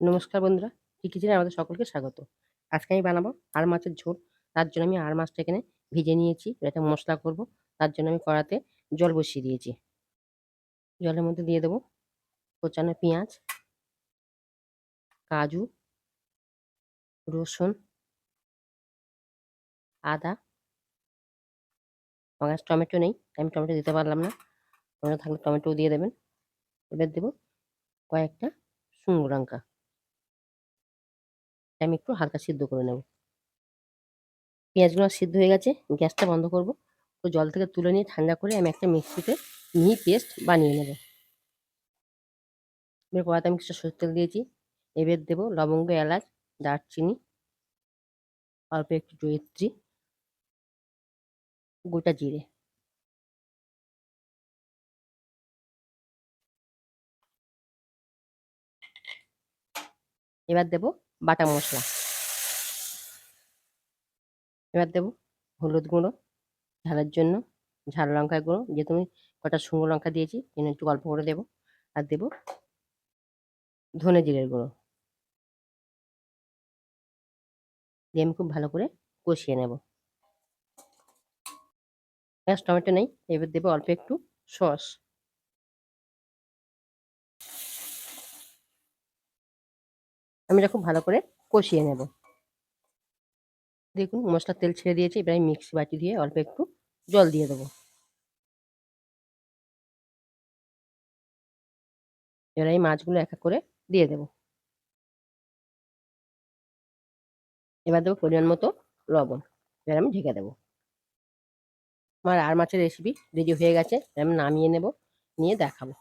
নমস্কার বন্ধুরা, কি কিচেনে আমাদের সকলকে স্বাগত। আজকে আমি বানাবো আর মাছের ঝোল, তার জন্য আমি আর মাছটা এখানে ভিজে নিয়েছি এটা মশলা করব, তার জন্য আমি কড়াতে জল বসিয়ে দিয়েছি। জলের মধ্যে দিয়ে দেবো কোচানো পেঁয়াজ, কাজু, রসুন, আদা। আমার কাছে টমেটো নেই আমি টমেটো দিতে পারলাম না। টমেটো থাকলে টমেটো দিয়ে দেবেন। এবার দেবো কয়েকটা শুকনো লঙ্কা। আমি একটু হালকা সিদ্ধ করে নেব। পেঁয়াজগুলো সিদ্ধ হয়ে গেছে, গ্যাসটা বন্ধ করব। তো জল থেকে তুলে নিয়ে ঠান্ডা করে আমি একটা মিক্সিতে মিহি পেস্ট বানিয়ে নেব। এবার কড়াতে আমি কিছু সরষের তেল দিয়েছি। এবার দেবো লবঙ্গ, এলাচ, দারচিনি, অল্প একটু জয়িত্রী, গোটা জিরে। এবার দেব বাটা মশলা। এবার দেব হলুদ গুঁড়ো, ঝালের জন্য ঝাল লঙ্কার গুঁড়ো, যে তুমি কটা শুকনো লঙ্কা দিয়েছি জন্য একটু অল্প করে দেবো। আর দেব ধনে জিরের গুঁড়ো। দিয়ে আমি খুব ভালো করে কষিয়ে নেব। পেঁয়াজ, টমেটো নেই, এবার দেবো অল্প একটু সস। আমি এটা খুব ভালো করে কষিয়ে নেব। দেখুন, মশলার তেল ছেড়ে দিয়েছি, এবার আমি মিক্সি বাটি দিয়ে অল্প একটু জল দিয়ে দেবো। এবার এই মাছগুলো এক এক করে দিয়ে দেবো। এবার দেবো পরিমাণ মতো লবণ। এবার আমি ঢেকে দেবো। আমার আর মাছের রেসিপি রেডি হয়ে গেছে আমি নামিয়ে নেব, নিয়ে দেখাবো।